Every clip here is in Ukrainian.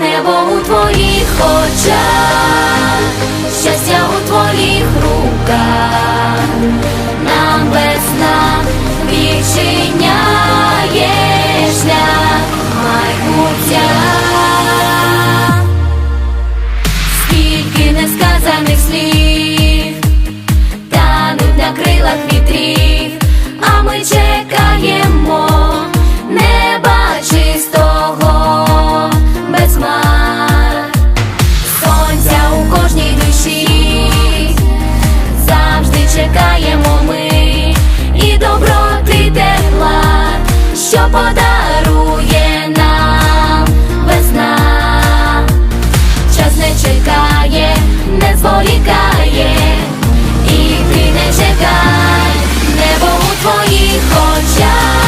Небо у твоїх очах, щастя у твоїх руках, нам без нам. You. очах.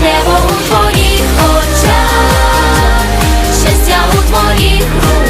Небо у твоїх очах, щастя у твоїх руках.